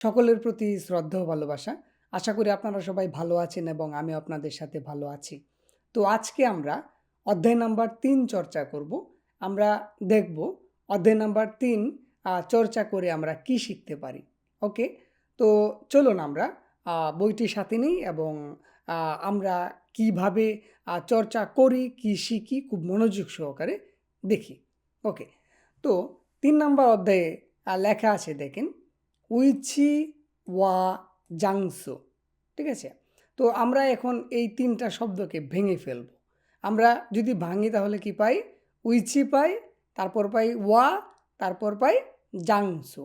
সকলের প্রতি শ্রদ্ধা ও ভালোবাসা। আশা করি আপনারা সবাই ভালো আছেন এবং আমি আপনাদের সাথে ভালো আছি। তো আজকে আমরা অধ্যায় নাম্বার তিন চর্চা করব। আমরা দেখব অধ্যায় নাম্বার তিন চর্চা করে আমরা কি শিখতে পারি। ওকে? তো চলুন আমরা বইটি সাথে নিই এবং আমরা কীভাবে চর্চা করি, কি শিখি, খুব মনোযোগ সহকারে দেখি। ওকে? তো তিন নম্বর অধ্যায়ে লেখা আছে দেখেন উইচি ওয়া জাংসো, ঠিক আছে? তো আমরা এখন এই তিনটা শব্দকে ভেঙে ফেলব। আমরা যদি ভাঙি তাহলে কি পাই? উইচি পাই, তারপর পাই ওয়া, তারপর পাই জাংসো।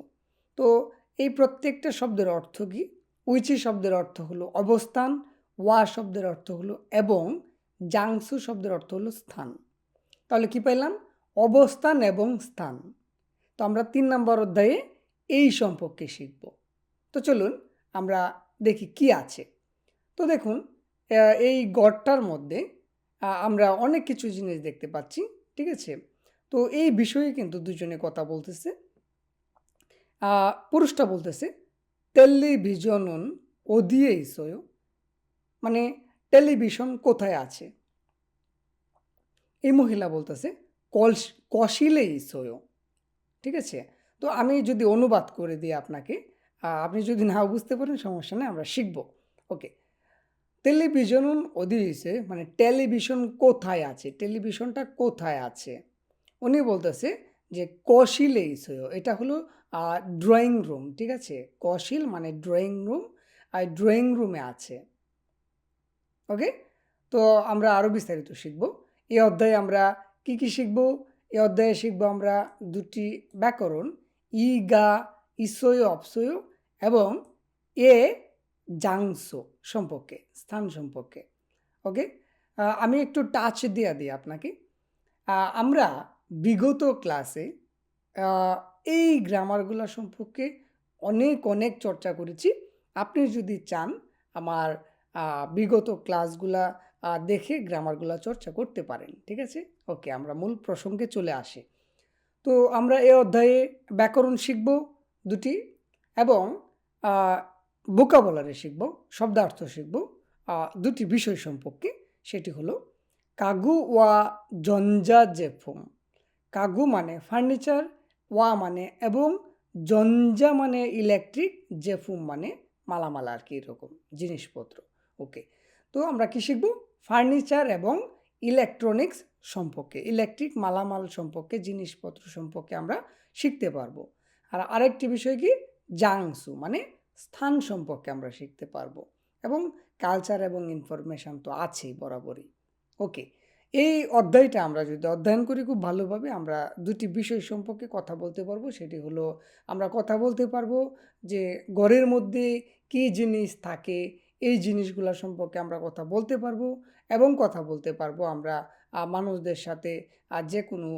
তো এই প্রত্যেকটা শব্দের অর্থ কি? উইচি শব্দের অর্থ হলো অবস্থান, ওয়া শব্দের অর্থ হলো এবং জাংসু শব্দের অর্থ হলো স্থান। তাহলে কি পাইলাম? অবস্থান এবং স্থান। তো আমরা তিন নম্বর অধ্যায়ে এই সম্পর্কে শিখব। তো চলুন আমরা দেখি কি আছে। তো দেখুন এই গড়টার মধ্যে আমরা অনেক কিছু জিনিস দেখতে পাচ্ছি, ঠিক আছে? তো এই বিষয়ে কিন্তু দুজনে কথা বলতেছে। পুরুষটা বলতেছে টেলিভিশন ওদিয়ে ইসয় মানে টেলিভিশন কোথায় আছে? এই মহিলা বলতেছে, কলস কশিলে ইসয় ঠিক আছে? তো আমি যদি অনুবাদ করে দিই আপনাকে আপনি যদি নাও বুঝতে পারেন সমস্যা নেই, আমরা শিখব। ওকে। টেলিভিশন অধিসে মানে টেলিভিশন কোথায় আছে, টেলিভিশনটা কোথায় আছে? উনি বলতেছে যে কশিলে ইসয়, এটা হলো ড্রয়িং রুম, ঠিক আছে? কশিল মানে ড্রয়িং রুম, আর ড্রয়িং রুমে আছে। ওকে? তো আমরা আরও বিস্তারিত শিখব। এই অধ্যায়ে আমরা কি কি শিখব? এই অধ্যায়ে শিখব আমরা দুটি ব্যাকরণ। ই গা ইসয়, অপসয় এবং এ, জাংস সম্পর্কে, স্থান সম্পর্কে। ওকে? আমি একটু টাচ দিয়ে দিই আপনাকে। আমরা বিগত ক্লাসে এই গ্রামারগুলো সম্পর্কে অনেক অনেক চর্চা করেছি। আপনি যদি চান আমার বিগত ক্লাসগুলা দেখে গ্রামারগুলো চর্চা করতে পারেন, ঠিক আছে? ওকে, আমরা মূল প্রসঙ্গে চলে আসি। তো আমরা এ অধ্যায়ে ব্যাকরণ শিখব দুটি এবং বোকাবলারে শিখব, শব্দার্থ শিখব। দুটি বিষয় সম্পর্কে সেটি হলো, কাগু ওয়া জঞ্জা জেফুম কাগু মানে ফার্নিচার, ওয়া মানে এবং জঞ্জা মানে ইলেকট্রিক জেফুম মানে মালামাল আর কি এরকম, জিনিসপত্র। ওকে, তো আমরা কি শিখব? ফার্নিচার এবং ইলেকট্রনিক্স সম্পর্কে ইলেকট্রিক মালামাল সম্পর্কে, জিনিসপত্র সম্পর্কে আমরা শিখতে পারব। আর আরেকটি বিষয় কি? জাংসু মানে স্থান সম্পর্কে আমরা শিখতে পারব। এবং কালচার এবং ইনফরমেশান তো আছেই বরাবরই। ওকে এই অধ্যায়টা আমরা যদি অধ্যয়ন করি খুব ভালোভাবে, আমরা দুটি বিষয় সম্পর্কে কথা বলতে পারব। সেটি হলো, আমরা কথা বলতে পারব যে ঘরের মধ্যে কী জিনিস থাকে, এই জিনিসগুলো সম্পর্কে আমরা কথা বলতে পারব। এবং কথা বলতে পারব আমরা মানুষদের সাথে যে কোনো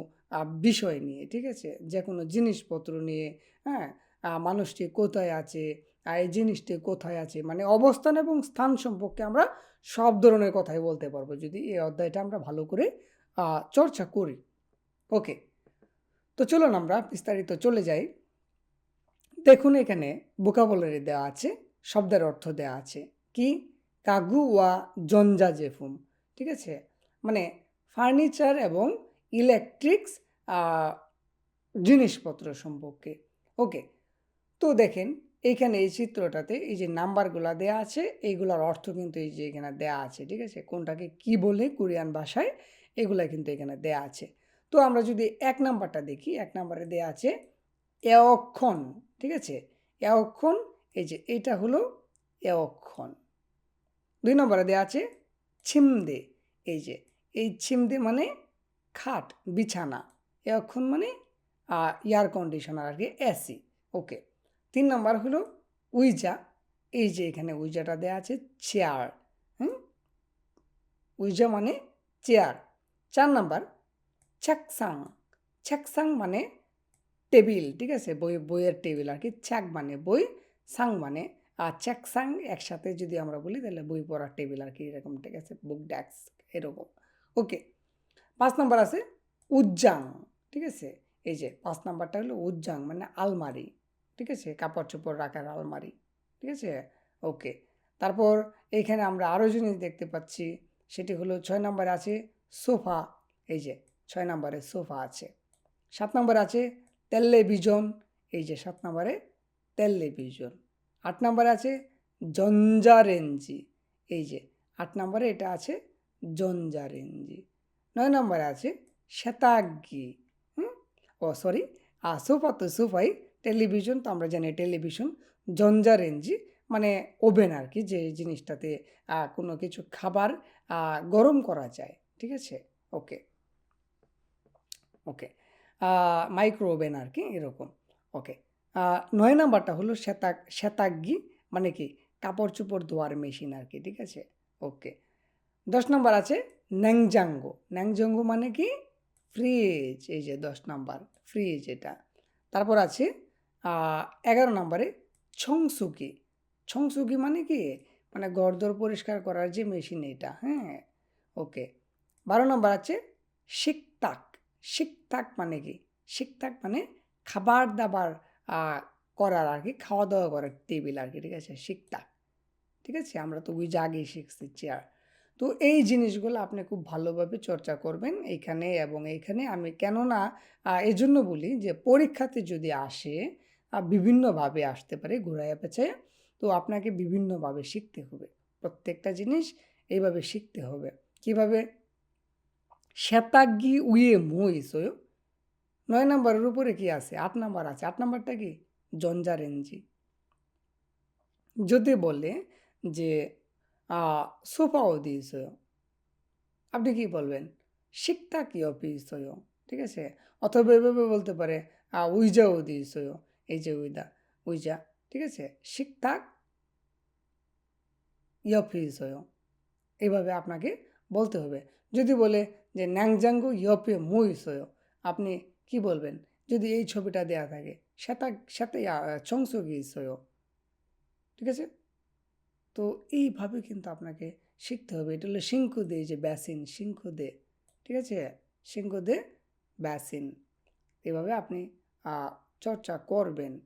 বিষয় নিয়ে, ঠিক আছে? যে কোনো জিনিসপত্র নিয়ে হ্যাঁ? মানুষটি কোথায় আছে? এই জিনিসটি কোথায় আছে? মানে অবস্থান এবং স্থান সম্পর্কে আমরা সব ধরনের কথাই বলতে পারব। যদি এই অধ্যায়টা আমরা ভালো করে চর্চা করি। ওকে? তো চলুন আমরা বিস্তারিত চলে যাই। দেখুন এখানে বোকাবলারি দেওয়া আছে, শব্দের অর্থ দেওয়া আছে। কি? কাগু ওয়া জঞ্জা জেফুম, ঠিক আছে? মানে ফার্নিচার এবং ইলেকট্রিক্স জিনিসপত্র সম্পর্কে, ওকে? তো দেখেন, এইখানে এই চিত্রটাতে এই যে নাম্বারগুলো দেয়া আছে, এইগুলোর অর্থ কিন্তু এই যে এখানে দেয়া আছে, ঠিক আছে? কোনটাকে কি বলে কোরিয়ান ভাষায়, এগুলা কিন্তু এখানে দেয়া আছে। তো আমরা যদি এক নাম্বারটা দেখি, এক নাম্বারে দেয়া আছে এঅক্ষণ ঠিক আছে? এঅক্ষণ এই যে এটা হলো এঅক্ষণ দুই নম্বরে দেওয়া আছে ছিমদে, এই যে, এই ছিমদে মানে খাট, বিছানা, এখন মানে এয়ার কন্ডিশনার আর কি এসি ওকে তিন নম্বর হলো উইজা, এই যে এখানে উইজাটা দেওয়া আছে চেয়ার, হুম? উইজা মানে চেয়ার। চার নম্বর ছ্যাকসাং ছ্যাকসাং মানে টেবিল, ঠিক আছে? বই, বইয়ের টেবিল আর কি ছ্যাক মানে বই, সাং মানে আর ছ্যাকসাং একসাথে যদি আমরা বলি, তাহলে বই পড়ার টেবিল আর কি এরকম, ঠিক আছে? বুক ডেস্ক এরকম। ওকে, পাঁচ নাম্বার আছে উজ্জাং ঠিক আছে? এই যে পাঁচ নাম্বারটা হলো উজ্জাং মানে আলমারি, ঠিক আছে? কাপড় চোপড় রাখার আলমারি, ঠিক আছে? ওকে, তারপর এইখানে আমরা আরও জিনিস দেখতে পাচ্ছি, সেটি হলো ছয় নম্বরে আছে সোফা, এই যে ছয় নম্বরে সোফা আছে। সাত নম্বরে আছে টেলিভিশন, এই যে সাত নম্বরে টেলিভিশন। আট নম্বরে আছে জঞ্জারেঞ্জি এই যে, আট নম্বরে এটা আছে জঞ্জারেঞ্জি নয় নম্বরে আছে শ্বেতাগ্গি হুম? ও সরি সোফা তো সোফাই টেলিভিশন তো আমরা জানি টেলিভিশন জঞ্জারেঞ্জি মানে ওভেন আর কি, যে জিনিসটাতে কোনো কিছু খাবার গরম করা যায়, ঠিক আছে? ওকে। ওকে। মাইক্রো ওভেন আর কি, এরকম। ওকে। নয় নাম্বারটা হলো শ্বেতাগ শ্বেতাগ্গি মানে কি? কাপড় চোপড় ধোয়ার মেশিন আর কি, ঠিক আছে? ওকে। দশ নম্বর আছে ন্যাংজাঙ্গো। ন্যাংজাঙ্গো মানে কি? ফ্রিজ, এই যে দশ নাম্বার, ফ্রিজ এটা। তারপর আছে এগারো নম্বরে ছংসুকি। ছংসুকি মানে কি? মানে গরদর পরিষ্কার করার যে মেশিন এটা হ্যাঁ? ওকে। বারো নম্বর আছে শিকতাক। শিকতাক মানে কি? শিকতাক মানে খাবার দাবার করার আর কি খাওয়া দাওয়া করার টেবিল আর কি ঠিক আছে? শিখতা ঠিক আছে? আমরা তো ওই আগেই শিখছি চেয়ার তো এই জিনিসগুলো আপনি খুব ভালোভাবে চর্চা করবেন এইখানে এবং এইখানে আমি কেননা এই জন্য বলি যে পরীক্ষাতে যদি আসে বিভিন্নভাবে আসতে পারে ঘুরাইয়া পেঁচায় তো আপনাকে বিভিন্নভাবে শিখতে হবে। প্রত্যেকটা জিনিস এইভাবে শিখতে হবে। কীভাবে? শ্বেতাগ্গি উয়ে মই সয় নয় নম্বরের উপরে কি আছে? আট নাম্বার আছে। আট নাম্বারটা কি? জঞ্জারেঞ্জি যদি বলে যে সোফাও দিয়েছ আপনি কি বলবেন? শিকটা কি অফিস ঠিক আছে? অথবা এভাবে বলতে পারে উইজাও দিয়েছ এই যে উইদা, উইজা, ঠিক আছে? শিকতাক ইয়ফিস এইভাবে আপনাকে বলতে হবে। যদি বলে যে, ন্যাংজাঙ্গু ইয়পে মুই আপনি কি বলবেন? যদি এই ছবিটা দেয়া থাকে, সেটা সেটা চংসগি সয় ঠিক আছে? তো এইভাবে কিন্তু আপনাকে শিখতে হবে। এটা হলো সিংকু দে যে ব্যাসিন সিংকু দে ঠিক আছে? সিংকু দে ব্যাসিন। এভাবে আপনি চর্চা করবেন।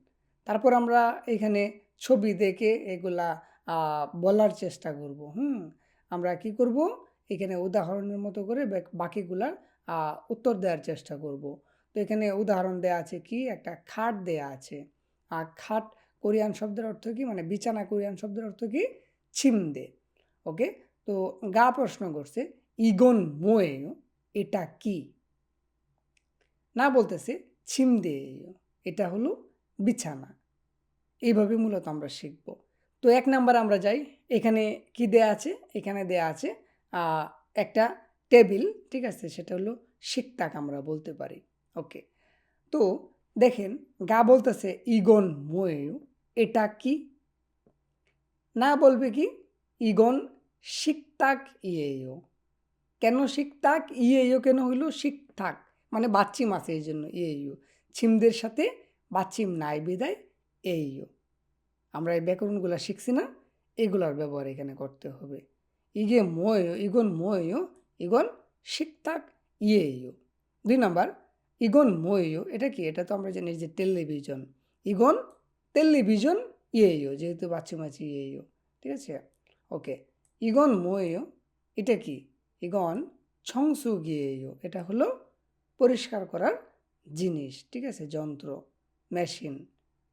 তারপর আমরা এখানে ছবি দেখে এগুলা বলার চেষ্টা করব। হুম? আমরা কি করব? এখানে উদাহরণের মতো করে বাক- বাকিগুলার উত্তর দেওয়ার চেষ্টা করব। তো এখানে উদাহরণ দেয়া আছে কি? একটা খাট দেয়া আছে। আর খাট কোরিয়ান শব্দের অর্থ কি? মানে বিছানা কোরিয়ান শব্দের অর্থ কি? ছিমদে। ওকে? তো গা প্রশ্ন করছে, ইগন মোয়ে এটা কি? না বলতেছে ছিমদে এটা হলো বিছানা। এইভাবে মূলত আমরা শিখব। তো এক নাম্বার আমরা যাই, এখানে কি দেয়া আছে? এখানে দেয়া আছে একটা টেবিল, ঠিক আছে? সেটা হলো শিকতাক আমরা বলতে পারি। ওকে। তো দেখেন, গা বলতেছে ইগন মোয়েও এটা কি? না বলবে কি? ইগন শিকতাক ইয়েও। কেন শিকতাক? ইয়েও কেন হইল? শিকতাক। মানে বাচ্চিম আছে এই জন্য, ইয়েও। ছিমদের সাথে বাচ্চিম নাই বিদায়, এইও। আমরা এই ব্যাকরণগুলো শিখছি না, এগুলার ব্যবহার এখানে করতে হবে। ইগে ময় ইগন ময়ও, ইগন শিকতাক ইয়েও। দুই নাম্বার ইগন ময়ও এটা কি? এটা তো আমরা জানি যে টেলিভিশন। ইগন, টেলিভিশন ইয়েও যেহেতু বাচ্চি মাছি ইয়েও ঠিক আছে? ওকে, ইগন ময়ও এটা কি? ইগন ছংসু গিয়েও এটা হলো পরিষ্কার করার জিনিস, ঠিক আছে? যন্ত্র, মেশিন,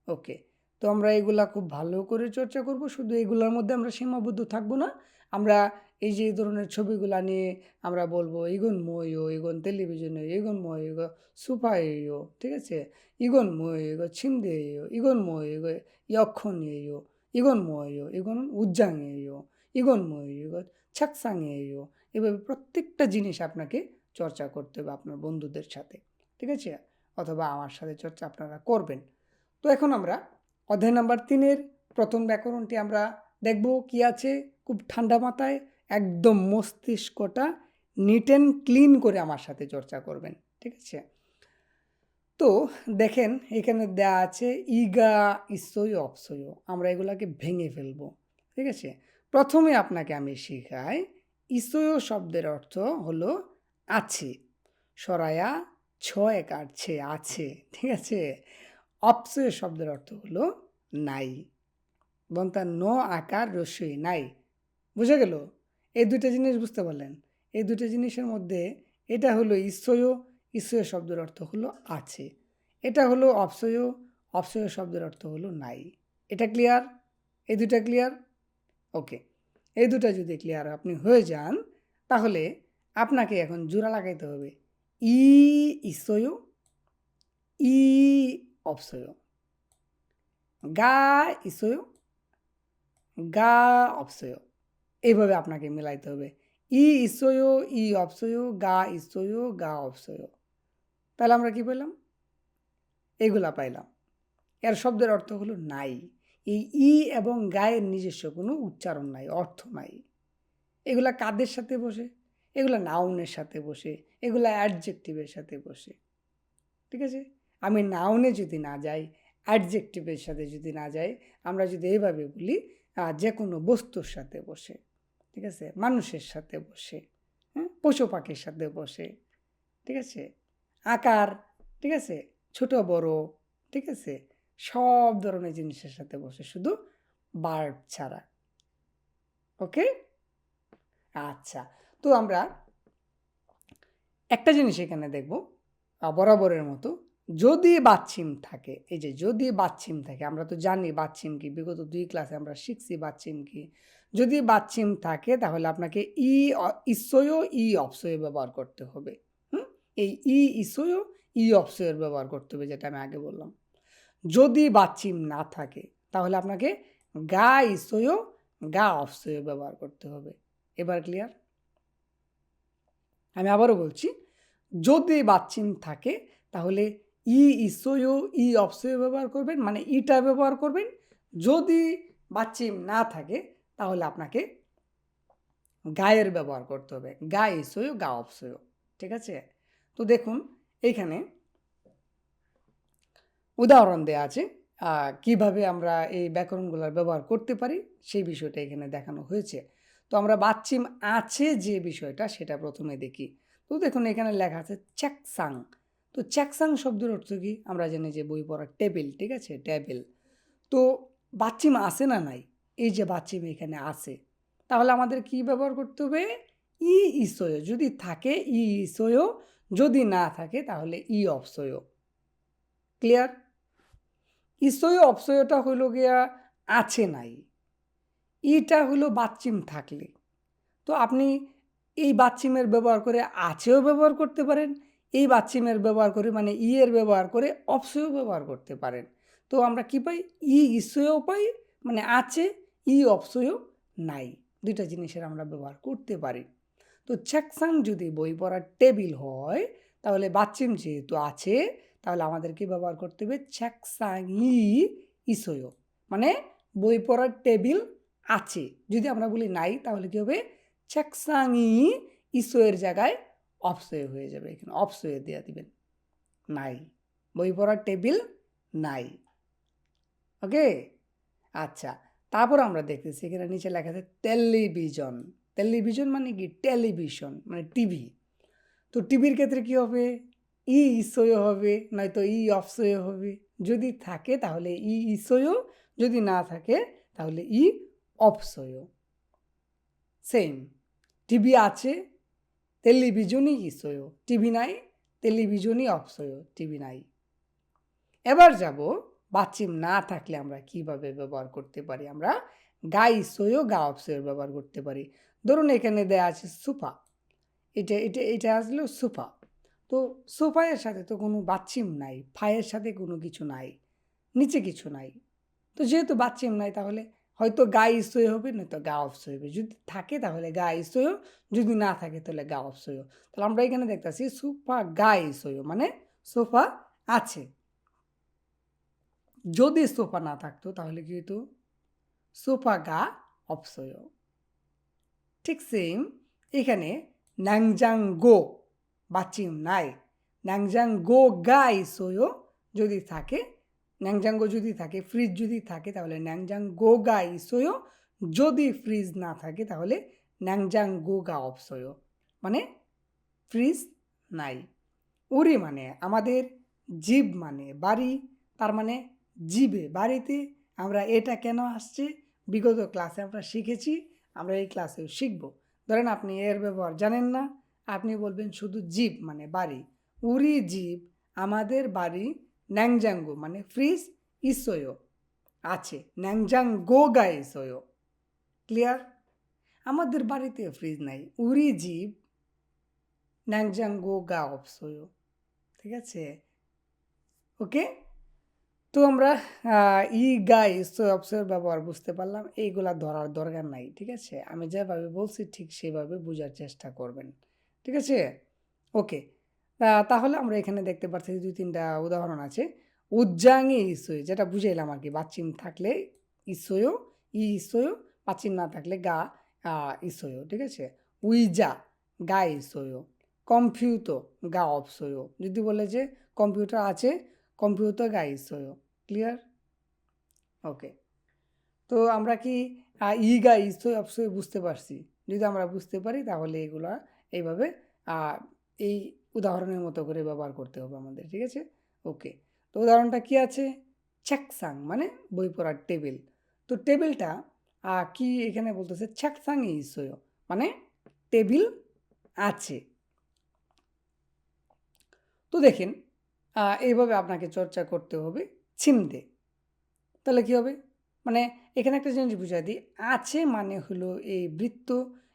ওকে। তো আমরা এগুলা খুব ভালো করে চর্চা করব, শুধু এগুলোর মধ্যে আমরা সীমাবদ্ধ থাকব না, আমরা এই যে, এই ধরনের ছবিগুলা নিয়ে আমরা বলব, ইগন ময়ো ইগন টেলিভিশনে ইগন ময়ো সুপাইও ঠিক আছে? ইগন ময়ো ছিমদেও ইগন ময়ো ইয়ক্ষণ ইয়ক্ষণীয়, ইগন ময়ো ইগন উজ্জাঙেয়, ইগন ময়ো ছাকসাং ছাকসাঙেয় এভাবে প্রত্যেকটা জিনিস আপনাকে চর্চা করতে হবে আপনার বন্ধুদের সাথে, ঠিক আছে? অথবা আমার সাথে চর্চা আপনারা করবেন। তো এখন আমরা অধ্যায় নাম্বার তিনের প্রথম ব্যাকরণটি আমরা দেখব, কি আছে? খুব ঠান্ডা মাথায় একদম মস্তিষ্কটা নিট অ্যান্ড ক্লিন করে আমার সাথে চর্চা করবেন, ঠিক আছে? তো দেখেন, এখানে দেয়া আছে, ইগা ইসই অপসই আমরা এগুলাকে ভেঙে ফেলব, ঠিক আছে? প্রথমে আপনাকে আমি শেখাই, ইসয় শব্দের অর্থ হলো আছে, সরায়া ছ এক আটছে, আছে, ঠিক আছে? অপসয় শব্দের অর্থ হলো নাই, বন্তা ন আকার রস্যই নাই, বুঝে গেল? এই দুইটা জিনিস বুঝতে পারলেন। এই দুটো জিনিসের মধ্যে এটা হলো ঈশ্বয় ঈশ্বয় শব্দের অর্থ হলো আছে। এটা হলো অপসয় অপসয় শব্দের অর্থ হলো নাই। এটা ক্লিয়ার এই দুটা ক্লিয়ার ওকে এই দুটা যদি ক্লিয়ার আপনি হয়ে যান, তাহলে আপনাকে এখন জোড়া লাগাইতে হবে। ই ঈশ্বয় ই অপসয়। গা ঈশ্বয় গা অপসয়। এইভাবে আপনাকে মিলাইতে হবে। ই ঈশ্বয় ই অপসয়, গা ঈশ্বয় গা অপসয়। তাহলে আমরা কি পেলাম? এগুলা পাইলাম। এর শব্দের অর্থ হলো নাই। এই ই এবং গায়ের নিজস্ব কোনো উচ্চারণ নাই, অর্থ নাই। এগুলা কাদের সাথে বসে? এগুলা নাউনের সাথে বসে, এগুলা অ্যাডজেক্টিভের সাথে বসে। ঠিক আছে? আমি নাউনে যদি না যাই, অ্যাডজেক্টিভের সাথে যদি না যাই, আমরা যদি এইভাবে বলি যে কোনো বস্তুর সাথে বসে। ঠিক আছে? মানুষের সাথে বসে হ্যাঁ পশু পাখির সাথে বসে, ঠিক আছে? আকার, ঠিক আছে? ছোট, বড়, ঠিক আছে? সব ধরনের জিনিসের সাথে বসে, শুধু বার্ব ছাড়া, ওকে? আচ্ছা তো আমরা একটা জিনিস এখানে দেখব বরাবরের মতো। যদি বাচ্ছিম থাকে, এই যে যদি বাচ্ছিম থাকে, আমরা তো জানি বাচ্ছিম কি, বিগত দুই ক্লাসে আমরা শিখছি বাচ্ছিম কি। যদি বাচ্চিম থাকে তাহলে আপনাকে ই ইসয়, ই অপসয় ব্যবহার করতে হবে। হুম? এই ই, ইসয়, ই অপসয়ের ব্যবহার করতে হবে যেটা আমি আগে বললাম। যদি বাচ্চিম না থাকে তাহলে আপনাকে গা ইসয়, গা অপসয় ব্যবহার করতে হবে। এবার ক্লিয়ার আমি আবারও বলছি, যদি বাচ্চিম থাকে তাহলে ই ইসয়, ই অপসয় ব্যবহার করবেন মানে ইটা ব্যবহার করবেন। যদি বাচ্চিম না থাকে তাহলে আপনাকে গায়ের ব্যবহার করতে হবে। গা ইসয় গা অপসয় ঠিক আছে? তো দেখুন, এইখানে উদাহরণ দেওয়া আছে কীভাবে আমরা এই ব্যাকরণগুলোর ব্যবহার করতে পারি, সেই বিষয়টা এখানে দেখানো হয়েছে। তো আমরা বাচ্চিম আছে যে বিষয়টা, সেটা প্রথমে দেখি। তো দেখুন, এখানে লেখা আছে চ্যাকসাং। তো চ্যাকসাং শব্দের অর্থ কি? আমরা জানি যে বই পড়ার টেবিল, ঠিক আছে? টেবিল। তো বাচ্চিম আছে না নাই? এই যে বাচ্চিম এখানে আছে, তাহলে আমাদের কি ব্যবহার করতে হবে? ই ইসয়, যদি থাকে ই ইসয় যদি না থাকে তাহলে ই অপসয় ক্লিয়ার ইসয় অপসয়টা হইল গিয়া আছে নাই। ইটা হলো বাচ্চিম থাকলে। তো আপনি এই বাচ্চিমের ব্যবহার করে আছেও ব্যবহার করতে পারেন, এই বাচ্চিমের ব্যবহার করে মানে ই এর ব্যবহার করে অপসয়ও ব্যবহার করতে পারেন। তো আমরা কি পাই? ই ইসয়ও পাই মানে আছে ই অপসয়ও নাই। দুইটা জিনিসের আমরা ব্যবহার করতে পারি। তো চ্যাকসাং যদি বই পড়ার টেবিল হয়, তাহলে বাচ্চিম যেহেতু আছে, তাহলে আমাদেরকে ব্যবহার করতে হবে চ্যাকসাং ই ইসয় মানে বই পড়ার টেবিল আছে। যদি আমরা বলি নাই, তাহলে কী হবে? চ্যাকসাং ই ইসয়ের জায়গায় অপসয় হয়ে যাবে এখানে, অপসয়ে দেওয়া দিবেন। নাই। বই পড়ার টেবিল নাই। ওকে? আচ্ছা। তারপর আমরা দেখতেছি এখানে নিচে লেখা আছে টেলিভিশন। টেলিভিশন মানে কি? টেলিভিশন মানে টিভি। তো টিভির ক্ষেত্রে কী হবে? ই ইসয় হবে, নয়তো ই অপসয় হবে। যদি থাকে তাহলে ই ইসয় যদি না থাকে তাহলে ই অপসয় সেম। টিভি আছে, টেলিভিশনই ইসয় টিভি নাই, টেলিভিশনই অপসয় টিভি নাই। এবার যাব বাচ্চিম না থাকলে আমরা কীভাবে ব্যবহার করতে পারি? আমরা গাই ইসয় গা অপসয়ের ব্যবহার করতে পারি। ধরুন এখানে দেয়া আছে সুফা এটা এটা এটা আসলো সোফা তো সোফায়ের সাথে তো কোনো বাচ্চিম নাই, ফায়ের সাথে কোনো কিছু নাই, নিচে কিছু নাই। তো যেহেতু বাচ্চিম নাই, তাহলে হয়তো গা ইসয় হবে, নয়তো গা অফসয় হবে। যদি থাকে, তাহলে গা ইসয় যদি না থাকে, তাহলে গা অফসয় তাহলে আমরা এখানে দেখতেছি সোফা গা ইসয় মানে সোফা আছে। যদি সোফা না থাকতো, তাহলে কি সোফা গা অপসয়। ঠিক সেম এখানে ন্যাংজাং গো বাচিম নাই। ন্যাংজাং গো গাই সোয়ো যদি থাকে ন্যাংজাঙ্গো যদি থাকে ফ্রিজ যদি থাকে, তাহলে ন্যাংজাং গো গাই সোয়ো। যদি ফ্রিজ না থাকে, তাহলে ন্যাংজাং গো গা অপসয়। মানে ফ্রিজ নাই। উড়ি মানে আমাদের জীব মানে বাড়ি, তার মানে জিবে, বাড়িতে আমরা এটা কেন আসছে? বিগত ক্লাসে আমরা শিখেছি, আমরা এই ক্লাসেও শিখব। ধরেন আপনি এর ব্যবহার জানেন না, আপনি বলবেন শুধু জীব মানে বাড়ি। উরি জীব আমাদের বাড়ি ন্যাংজাঙ্গো মানে ফ্রিজ ইসোয় আছে, ন্যাংজাঙ্গো গা ইসোয়। ক্লিয়ার আমাদের বাড়িতে ফ্রিজ নাই, উরি জীব ন্যাংজাঙ্গো গা অপসোয় ঠিক আছে? ওকে তো আমরা ই গাই অপসের ব্যবহার বুঝতে পারলাম এইগুলা ধরার দরকার নাই ঠিক আছে? আমি যেভাবে বলছি ঠিক সেভাবে বোঝার চেষ্টা করবেন ঠিক আছে? ওকে তাহলে আমরা এখানে দেখতে পাচ্ছি দুই তিনটা উদাহরণ আছে। উজ্জাঙ্গে ইসয় যেটা বুঝাইলাম আর কি বাচ্চিম থাকলে ইসয় ই ইসয় পাচ্চিম না থাকলে গা আহ, ঠিক আছে? উইজা গা ইসয় কম্পিউটো গা অপসয় যদি বলে যে কম্পিউটার আছে কম্পিউটার গা ইসয় ক্লিয়ার ওকে তো আমরা কি ই গা ইসয় অবশ্যই বুঝতে পারছি। যদি আমরা বুঝতে পারি, তাহলে এগুলা এইভাবে এই উদাহরণের মতো করে ব্যবহার করতে হবে আমাদের, ঠিক আছে? ওকে তো উদাহরণটা কি আছে? ছ্যাকসাং মানে বই পড়ার টেবিল তো টেবিলটা কি এখানে বলতেছে? ছ্যাকসাং ইসয় মানে টেবিল আছে। তো দেখেন এইভাবে আপনাকে চর্চা করতে হবে ছিমদে তাহলে কি হবে? মানে এখানে একটা জিনিস বুঝাই দিই, আছে মানে হলো এই বৃত্ত,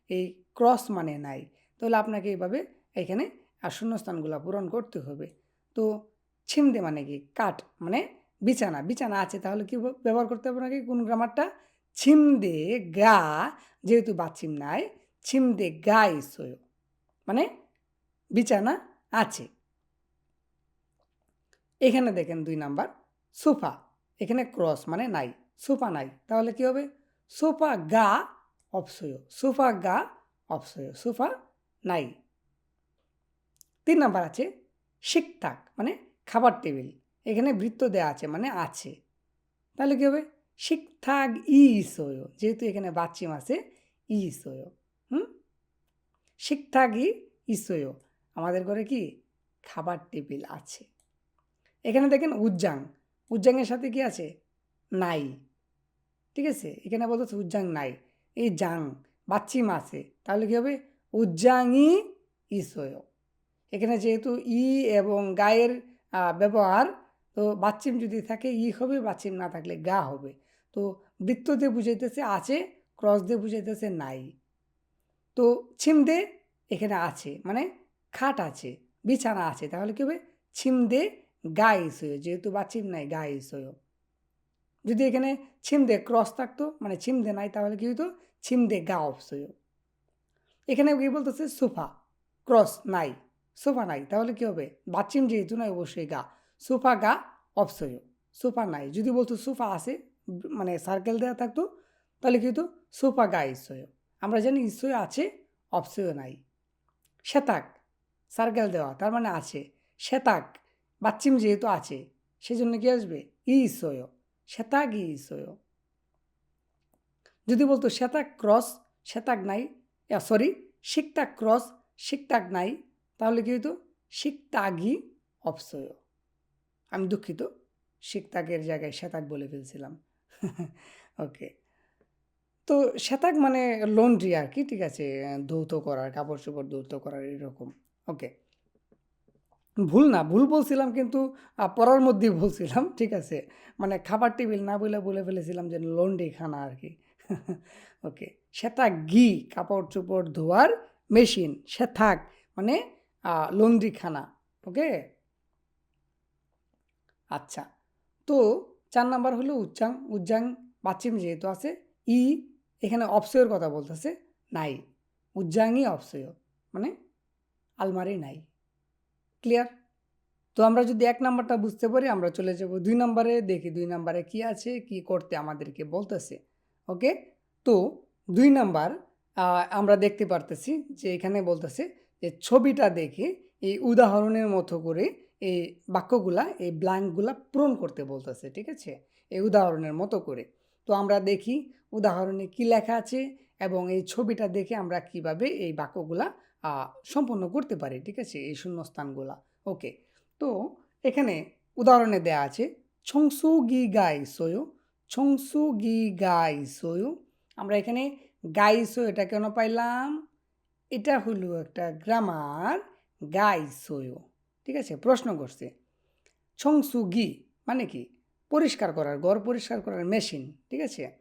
এই ক্রস মানে নাই। তাহলে আপনাকে এইভাবে এখানে আর শূন্যস্থানগুলো পূরণ করতে হবে। তো ছিমদে মানে কি? কাঠ মানে বিছানা বিছানা আছে তাহলে কি ব্যবহার করতে হবে নাকি কোন গ্রামারটা? ছিমদে গা যেহেতু বাচ্চিম নাই ছিমদে গা ইসয় মানে বিছানা আছে। এখানে দেখেন দুই নাম্বার, সোফা, এখানে ক্রস মানে নাই, সোফা নাই, তাহলে কি হবে? সোফা গা অপসয়, সোফা গা অপসয়, সোফা নাই। তিন নাম্বার আছে, শিকতাক মানে খাবার টেবিল, এখানে বৃত্ত দেওয়া আছে মানে আছে, তাহলে কি হবে? শিকথাক ইসয়, যেহেতু এখানে বাচ্চিম আছে, ইসয়, হুম? শিকথাক ই ইসয়, আমাদের ঘরে কি? খাবার টেবিল আছে। এখানে দেখেন উজ্জাং। উজ্জাংয়ের সাথে কি আছে? নাই। ঠিক আছে? এখানে বলতেছে উজ্জাং নাই। এই জাং বাচ্চিম আছে। তাহলে কী হবে? উজ্জাংই ইসয়। এখানে যেহেতু ই এবং গায়ের ব্যবহার, তো বাচ্চিম যদি থাকে, ই হবে, বাচ্চিম না থাকলে গা হবে। তো বৃত্ত দিয়ে বুঝাইতেছে আছে, ক্রস দিয়ে বুঝাইতেছে নাই। তো ছিমদে এখানে আছে মানে খাট আছে, বিছানা আছে। তাহলে কী হবে? ছিমদে গা ইসয় যেহেতু বাচ্চিম নাই গা ইসয় যদি এখানে ছিমদে ক্রস থাকতো মানে ছিমদে নাই, তাহলে কি হতো ছিমদে গা অপসয় এখানে কি বলতেছে? সোফা। ক্রস নাই। সোফা নাই, তাহলে কি হবে? বাচ্চিম যেহেতু নয় অবশ্যই গা। সোফা গা অপসয় সোফা নাই। যদি বলতো সোফা আছে মানে সার্কেল দেওয়া থাকতো, তাহলে কি হতো সোফা গা ইসয় আমরা জানি ইসয় আছে অপসয় নাই। শ্বেতাক সার্কেল দেওয়া, তার মানে আছে। শ্বেতাক বাচ্চিম যেহেতু আছে, সেজন্য কি আসবে? ই ইসয় শ্বেতাক ই ইসয় যদি বলতো শ্বেতাক ক্রস শ্বেতাক নাই সরি শিকটাক ক্রস শিকটাক নাই, তাহলে কি হতো শিকতাগি অপসয়। আমি দুঃখিত শিকতাকের জায়গায় শ্বেতাক বলে ফেলছিলাম। ওকে তো শ্বেতাক মানে লন্ড্রি আর কি, ঠিক আছে? ধৌত করার কাপড় চোপড় ধৌত করার এরকম। ওকে ভুল না, ভুল বলছিলাম কিন্তু পড়ার মধ্যেই বলছিলাম, ঠিক আছে? মানে খাবার টেবিল না বলে বলে ফেলেছিলাম যে লন্ড্রি খানা আর কি। ওকে শ্বেতাক ঘি, কাপড় চোপড় ধোয়ার মেশিন শ্বেতাক মানে লন্ড্রি খানা ওকে আচ্ছা তো চার নাম্বার হলো উচ্চাং, উজ্জাং বাচ্চিম যেহেতু আছে, ই এখানে অপসয়ের কথা বলতেছে, নাই। উজ্জাংই অপসয় মানে আলমারি নাই। ক্লিয়ার তো আমরা যদি এক নাম্বারটা বুঝতে পারি, আমরা চলে যাব দুই নাম্বারে, দেখি দুই নাম্বারে কি আছে, কি করতে আমাদেরকে বলতেছে। ওকে? তো দুই নাম্বার আমরা দেখতে পারতেছি যে এখানে বলতেছে যে ছবিটা দেখে এই উদাহরণের মতো করে এই বাক্যগুলা, এই ব্ল্যাঙ্কগুলা পূরণ করতে বলতেছে, ঠিক আছে? এই উদাহরণের মতো করে। তো আমরা দেখি উদাহরণে কি লেখা আছে এবং এই ছবিটা দেখে আমরা কীভাবে এই বাক্যগুলা সম্পন্ন করতে পারি, ঠিক আছে? এই শূন্য শূন্যস্থানগুলা। ওকে। তো এখানে উদাহরণে দেয়া আছে ছংসু গি গাই সোয়ো ছংসুগি গাই সোয়ো। আমরা এখানে গাইসো এটা কেন পাইলাম? এটা হলো একটা গ্রামার গাই গাইসোয়ো ঠিক আছে? প্রশ্ন করছে ছংসু গি মানে কি? পরিষ্কার করার ঘর, পরিষ্কার করার মেশিন, ঠিক আছে?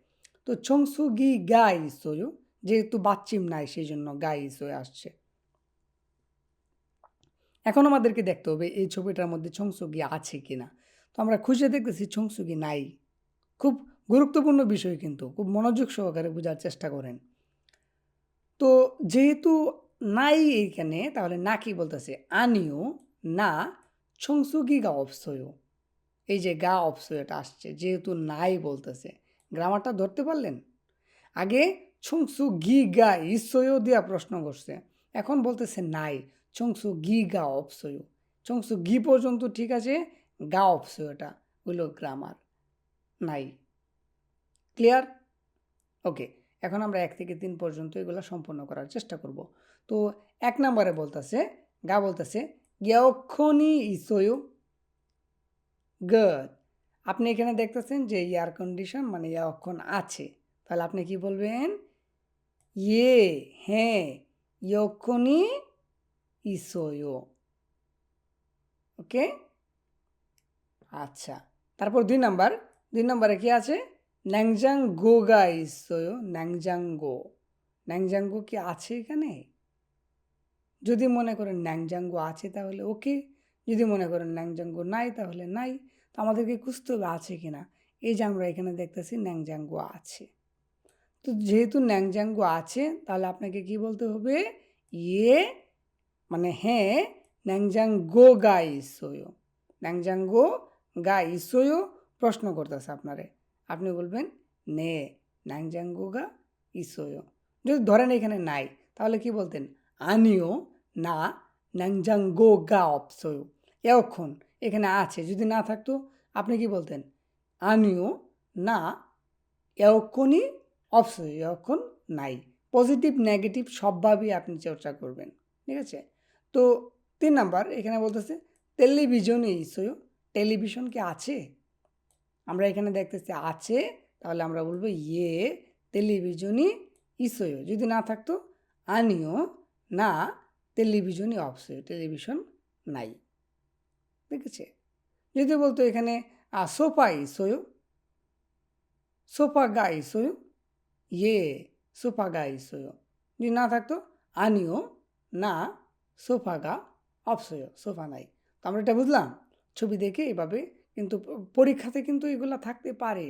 তো ছংসুগি গাইসোয়ো যেহেতু বাচ্চিম নাই সেই জন্য গাই গাইসোয় আসছে। এখন আমাদেরকে দেখতে হবে এই ছবিটার মধ্যে ছংসুগি আছে কি না তো আমরা খুঁজে দেখতেছি ছংসুগি নাই। খুব গুরুত্বপূর্ণ বিষয় কিন্তু, খুব মনোযোগ সহকারে বোঝার চেষ্টা করেন। তো যেহেতু নাই এইখানে, তাহলে না কি বলতেছে? আনিও না ছংসুগি গা অপসয় এই যে গা অপসয় এটা আসছে, যেহেতু নাই বলতেছে। গ্রামারটা ধরতে পারলেন? আগে ছংসু গি গা ইসয় দিয়া প্রশ্ন করছে। এখন বলতেছে নাই। ছংসু গি গা অপসয়। ছংসু গি পর্যন্ত ঠিক আছে, গা অপসয়টা, হইল গ্রামার। নাই। ক্লিয়ার? ওকে, এখন আমরা এক থেকে তিন পর্যন্ত এগুলো সম্পন্ন করার চেষ্টা করব। তো এক নম্বরে বলতেছে, গা বলতেছে ইয়ক্ষণি ইসোয়। গুড। আপনি এখানে দেখতেছেন যে এয়ার কন্ডিশন মানে ইয়ক্ষণ আছে। তাহলে আপনি কি বলবেন? ইয়ে হ্যাঁ ইয়ক্ষণি ইসোয় ওকে? আচ্ছা তারপর দুই নাম্বার। দুই নম্বরে কি আছে? ন্যাংজাং গো গাইসয় ন্যাংজাং গো। ন্যাংজাঙ্গো কি আছে এখানে? যদি মনে করেন ন্যাংজাঙ্গো আছে তাহলে ওকে, যদি মনে করেন ন্যাংজাঙ্গো নাই তাহলে নাই। তো আমাদেরকে খুঁজতে হবে আছে কি না। এই যে আমরা এখানে দেখতেছি ন্যাংজাঙ্গো আছে। তো যেহেতু ন্যাংজাঙ্গো আছে, তাহলে আপনাকে কি বলতে হবে? ইয়ে মানে হ্যাঁ ন্যাংজাং গো ইসোয়। ন্যাংজাঙ্গো গা ইসোয় প্রশ্ন করতেছে আপনারে। আপনি বলবেন, নে ন্যাংজাঙ্গো গা ইসোয়। যদি ধরেন এখানে নাই, তাহলে কি বলতেন? আনিও না ন্যাংজাঙ্গো গা অপসয়। এক্ষণ এখানে আছে, যদি না থাকতো আপনি কি বলতেন? আনিও না এক্ষণই অপসয় এক্ষণ নাই। পজিটিভ, নেগেটিভ সবভাবেই আপনি চর্চা করবেন, ঠিক আছে? তো তিন নাম্বার, এখানে বলতেছে, টেলিভিশনে ইসয় টেলিভিশন কি আছে? আমরা এখানে দেখতেছি আছে, তাহলে আমরা বলব ইয়ে টেলিভিশনই ইসয় যদি না থাকতো, আনিও, না, টেলিভিশনই অপসয় টেলিভিশন নাই। ঠিক আছে যদি বলতো এখানে সোফা ইসয় সোফা গা ইসয় ইয়ে সোফা গা ইসয় যদি না থাকতো, আনিও, না সোফা গা, অপসয়, সোফা নাই। তো আমরা এটা বুঝলাম, ছবি দেখে এভাবে কিন্তু পরীক্ষাতে কিন্তু এগুলো থাকতে পারে।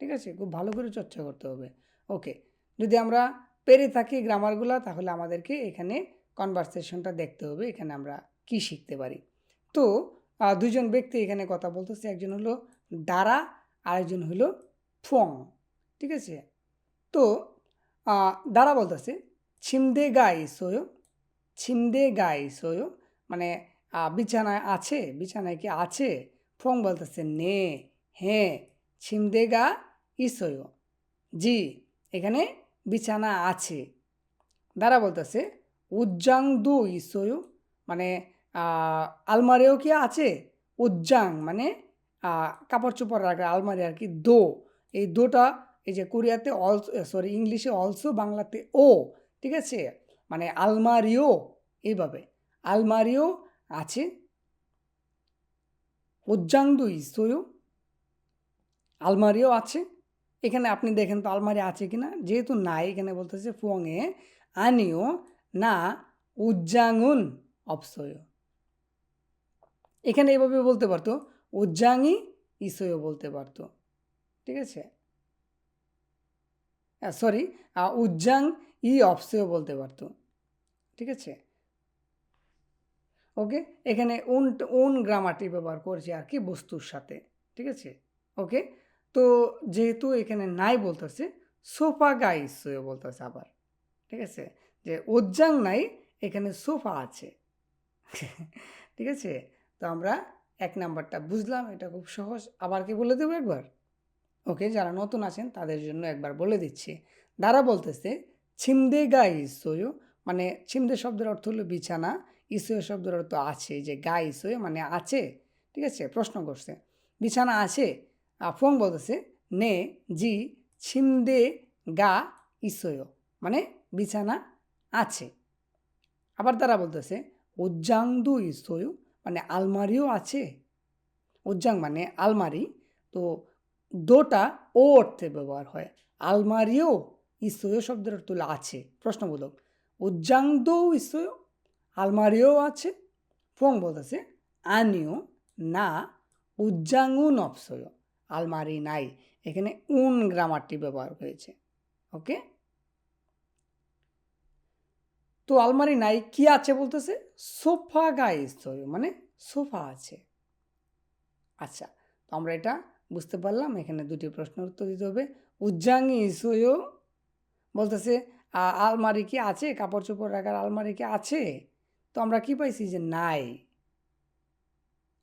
ঠিক আছে? খুব ভালো করে চর্চা করতে হবে। ওকে, যদি আমরা পেরে থাকি গ্রামারগুলো তাহলে আমাদেরকে এখানে কনভারসেশনটা দেখতে হবে, এখানে আমরা কি শিখতে পারি। তো দুজন ব্যক্তি এখানে কথা বলতেছে, একজন হলো দারা আরেকজন হলো ফং। ঠিক আছে? তো দারা বলতেছে, ছিমদে গাই সোয় ছিমদে গাই সোয় মানে বিছানায় আছে, বিছানায় কি আছে? ফং বলতেছে, নে হ্যাঁ ছিমদে গা ইসয় জি, এখানে বিছানা আছে। দাঁড়া বলতেছে, উজ্জাং দু ইসয় মানে আলমারিও কি আছে? উজ্জাং মানে কাপড় চোপড় রাখার আলমারি আর কি, দো। এই দোটা এই যে কোরিয়াতে অলসো সরি ইংলিশে অলসো, বাংলাতে ও, ঠিক আছে? মানে আলমারিও এইভাবে আলমারিও আছে। উজ্জাংদু ইসয় আলমারিও আছে। এখানে আপনি দেখেন তো আলমারি আছে কি না যেহেতু নাই, এখানে বলতেছে ফুয়ংয়ে, আনিও না উজ্জাঙ্গুন অপসয় এখানে এভাবে বলতে পারতো, উজ্জাঙ্গি ইসয় বলতে পারতো। ঠিক আছে? সরি উজ্জাং, ই অপসয় বলতে পারতো। ঠিক আছে? ওকে এখানে উন উন গ্রামারটি ব্যবহার করছে আর কি বস্তুর সাথে, ঠিক আছে? ওকে তো যেহেতু এখানে নাই বলতেছে, সোফা গাইস বলতেছে আবার, ঠিক আছে? যে উজ্জাং নাই, এখানে সোফা আছে। ঠিক আছে? তো আমরা এক নাম্বারটা বুঝলাম, এটা খুব সহজ। আবার কি বলে দেবো একবার? ওকে যারা নতুন আছেন, তাদের জন্য একবার বলে দিচ্ছি। দ্বারা বলতেছে, ছিমদে গা ইসোয় মানে ছিমদে শব্দের অর্থ হলো বিছানা ইসোয় শব্দের অর্থ আছে যে গা ইসোয় মানে আছে ঠিক আছে? প্রশ্ন করছে। বিছানা আছে আহ, ফোং বলতেছে নে জি ছিমদে গা ইসয় মানে বিছানা আছে। আবার তারা বলতেছে উজ্জাংদু ইসয় মানে আলমারিও আছে। উজ্জাং মানে আলমারি তো দোটা ও অর্থে ব্যবহার হয়। আলমারিও ইসয় শব্দের অর্থ আছে প্রশ্নবোধক। উজ্জাংদু ইসয় আলমারিও আছে ফোং বলতেছে আনিও, না উজ্জাঙ্গুন অপসয় আলমারি নাই। এখানে উন গ্রামারটি ব্যবহার হয়েছে, ওকে? তো আলমারি নাই, কি আছে বলতেছে? সোফা গাইস মানে সোফা আছে। আচ্ছা তো আমরা এটা বুঝতে পারলাম, এখানে দুটি প্রশ্নের উত্তর দিতে হবে। উজ্জাঙ্গি ইসয় বলতেছে আলমারি কি আছে? কাপড় চোপড় রাখার আলমারি কি আছে? তো আমরা কি পাইছি যে নাই।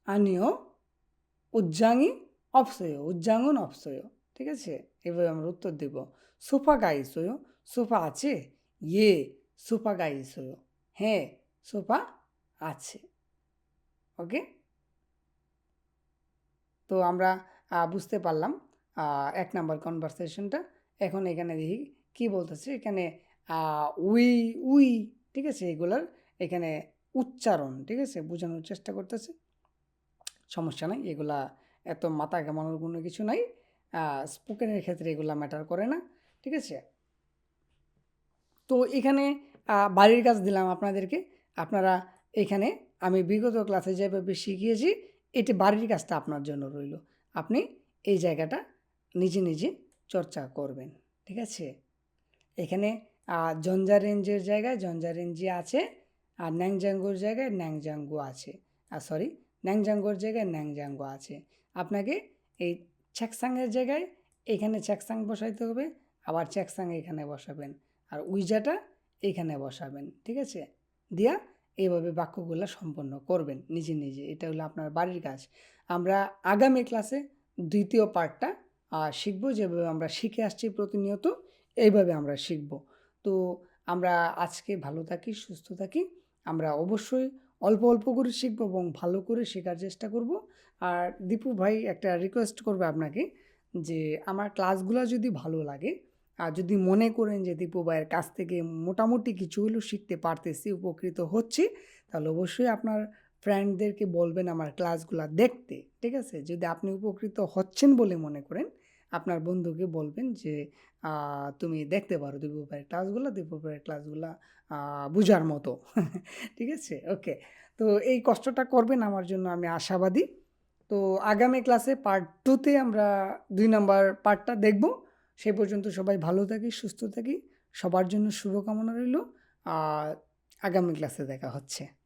আনিও, উজ্জাঙ্গি, অপসয়, উজ্জাঙ্গন, অপসয়, ঠিক আছে? এভাবে আমরা উত্তর দেব। সোফা গাইসয়, সোফা আছে? ইয়ে সোফা গাইসয়। হ্যাঁ সোফা আছে। ওকে? তো আমরা বুঝতে পারলাম এক নাম্বার কনভারসেশনটা এখন এখানে দেখি কি বলতেছে? এখানে উই উই, ঠিক আছে? এগুলার এখানে উচ্চারণ, ঠিক আছে? বোঝানোর চেষ্টা করতেছে। সমস্যা নাই, এগুলা এত মাথা ঘামানোর কোনো কিছু নাই। স্পোকেনের ক্ষেত্রে এগুলা ম্যাটার করে না, ঠিক আছে? তো এখানে বাড়ির কাজ দিলাম আপনাদেরকে। আপনারা এখানে, আমি বিগত ক্লাসে যেভাবে শিখিয়েছি, এটি বাড়ির কাজটা আপনার জন্য রইল। আপনি এই জায়গাটা নিজে নিজে চর্চা করবেন, ঠিক আছে? এখানে জঞ্জা রেঞ্জের জায়গায় জঞ্জা রেঞ্জি আছে, আর ন্যাংজাঙ্গুর জায়গায় ন্যাংজাঙ্গু আছে। আর সরি ন্যাংজাঙ্গুর জায়গায় ন্যাংজাঙ্গু আছে। আপনাকে এই ছেকসাংয়ের জায়গায় এখানে ছেকসাং বসাইতে হবে, আবার ছেকসাং এখানে বসাবেন, আর উইজাটা এখানে বসাবেন, ঠিক আছে? দিয়া এইভাবে বাক্যগুলো সম্পন্ন করবেন নিজে নিজে, এটা হলো আপনার বাড়ির কাজ। আমরা আগামী ক্লাসে দ্বিতীয় পার্টটা শিখব, যেভাবে আমরা শিখে আসছি প্রতিনিয়ত। এইভাবে আমরা শিখব। তো আমরা আজকে ভালো থাকি, সুস্থ থাকি, আমরা অবশ্যই অল্প অল্প করে শিখব এবং ভালো করে শেখার চেষ্টা করব। আর দীপু ভাই একটা রিকোয়েস্ট করবে আপনাকে যে আমার ক্লাসগুলো যদি ভালো লাগে, আর যদি মনে করেন যে দীপু ভাইয়ের কাছ থেকে মোটামুটি কিছু হলেও শিখতে পারতেছি, উপকৃত হচ্ছি, তাহলে অবশ্যই আপনার ফ্রেন্ডদেরকে বলবেন আমার ক্লাসগুলো দেখতে, ঠিক আছে? যদি আপনি উপকৃত হচ্ছেন বলে মনে করেন, আপনার বন্ধুকে বলবেন যে তুমি দেখতে পারো ভাইয়ের ক্লাসগুলো ভাইয়ের ক্লাসগুলো বুঝার মতো। ঠিক আছে? ওকে। তো এই কষ্টটা করবেন আমার জন্য আমি আশাবাদী। তো আগামী ক্লাসে পার্ট টুতে আমরা দুই নাম্বার পার্টটা দেখব। সেই পর্যন্ত সবাই ভালো থাকি, সুস্থ থাকি। সবার জন্য শুভকামনা রইল। আর আগামী ক্লাসে দেখা হচ্ছে।